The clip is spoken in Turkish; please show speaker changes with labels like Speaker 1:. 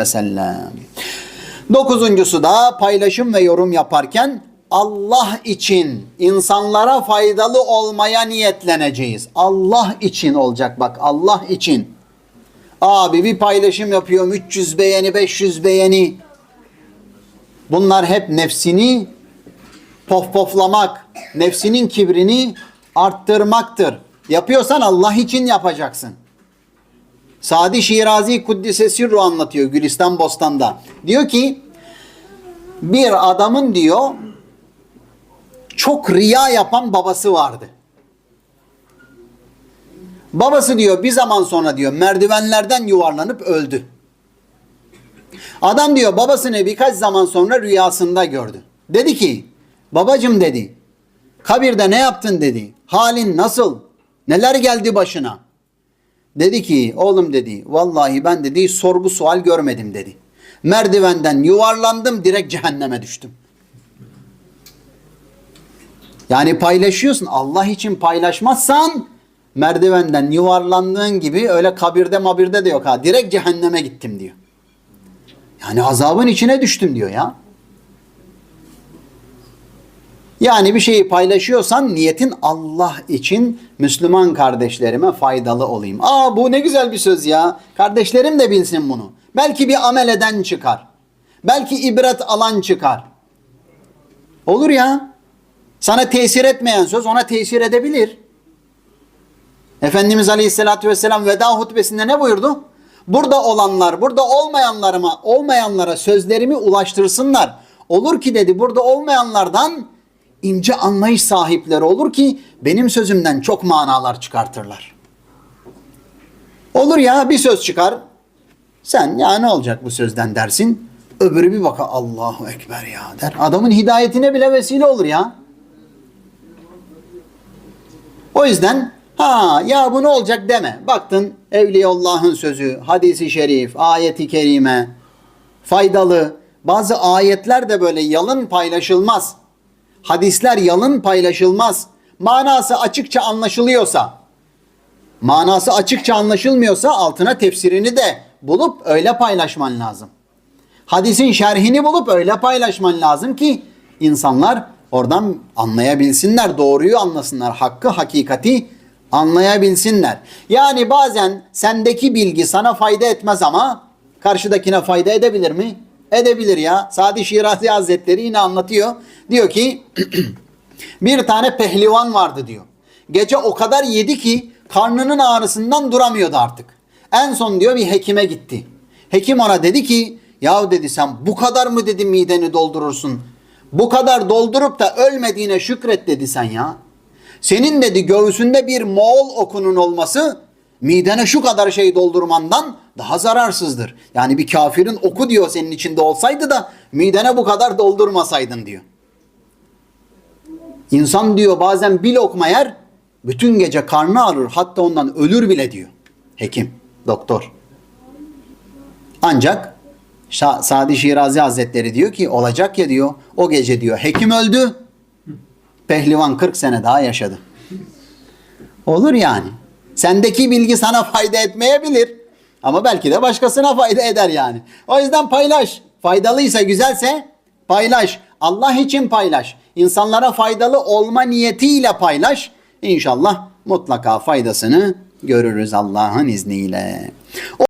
Speaker 1: aleyhi ve sellem. Dokuzuncusu da paylaşım ve yorum yaparken Allah için insanlara faydalı olmaya niyetleneceğiz. Allah için olacak bak Allah için. Abi bir paylaşım yapıyorum 300 beğeni 500 beğeni. Bunlar hep nefsini pofpoflamak, nefsinin kibrini arttırmaktır. Yapıyorsan Allah için yapacaksın. Sadi Şirazi Kuddise Sirru anlatıyor Gülistan Bostan'da. Diyor ki bir adamın diyor çok riya yapan babası vardı. Babası diyor bir zaman sonra diyor merdivenlerden yuvarlanıp öldü. Adam diyor babasını birkaç zaman sonra rüyasında gördü. Dedi ki babacım dedi kabirde ne yaptın dedi. Halin nasıl? Neler geldi başına? Dedi ki oğlum dedi vallahi ben dedi sorgu sual görmedim dedi. Merdivenden yuvarlandım direkt cehenneme düştüm. Yani paylaşıyorsun Allah için paylaşmazsan merdivenden yuvarlandığın gibi öyle kabirde mabirde de yok ha. Direkt cehenneme gittim diyor. Yani azabın içine düştüm diyor ya. Yani bir şeyi paylaşıyorsan niyetin Allah için Müslüman kardeşlerime faydalı olayım. Aa bu ne güzel bir söz ya. Kardeşlerim de bilsin bunu. Belki bir amel eden çıkar. Belki ibret alan çıkar. Olur ya. Sana tesir etmeyen söz ona tesir edebilir. Efendimiz Aleyhisselatü Vesselam veda hutbesinde ne buyurdu? Burada olanlar, burada olmayanlarıma, olmayanlara sözlerimi ulaştırsınlar. Olur ki dedi burada olmayanlardan ince anlayış sahipleri olur ki benim sözümden çok manalar çıkartırlar. Olur ya bir söz çıkar. Sen ya ne olacak bu sözden dersin. Öbürü bir baka Allahu Ekber ya der. Adamın hidayetine bile vesile olur ya. O yüzden ha ya bu ne olacak deme. Baktın Evliyaullah'ın sözü, hadisi şerif, ayeti kerime, faydalı. Bazı ayetler de böyle yalın paylaşılmaz. Hadisler yalın paylaşılmaz. Manası açıkça anlaşılıyorsa, manası açıkça anlaşılmıyorsa altına tefsirini de bulup öyle paylaşman lazım. Hadisin şerhini bulup öyle paylaşman lazım ki insanlar oradan anlayabilsinler, doğruyu anlasınlar, hakkı, hakikati anlayabilsinler. Yani bazen sendeki bilgi sana fayda etmez ama karşıdakine fayda edebilir mi? Edebilir ya. Sadi Şirazi Hazretleri yine anlatıyor. Diyor ki bir tane pehlivan vardı diyor. Gece o kadar yedi ki karnının ağrısından duramıyordu artık. En son diyor bir hekime gitti. Hekim ona dedi ki ya dedi sen bu kadar mı dedi mideni doldurursun? Bu kadar doldurup da ölmediğine şükret dedi sen ya. Senin dedi göğsünde bir Moğol okunun olması midene şu kadar şey doldurmandan daha zararsızdır. Yani bir kafirin oku diyor senin içinde olsaydı da midene bu kadar doldurmasaydın diyor. İnsan diyor bazen bir lokma yer bütün gece karnı ağrır hatta ondan ölür bile diyor. Hekim, doktor. Ancak Şa- Sadi Şirazi Hazretleri diyor ki olacak ya diyor o gece diyor hekim öldü pehlivan 40 sene daha yaşadı. Olur yani. Sendeki bilgi sana fayda etmeyebilir. Ama belki de başkasına fayda eder yani. O yüzden paylaş. Faydalıysa, güzelse paylaş. Allah için paylaş. İnsanlara faydalı olma niyetiyle paylaş. İnşallah mutlaka faydasını görürüz Allah'ın izniyle.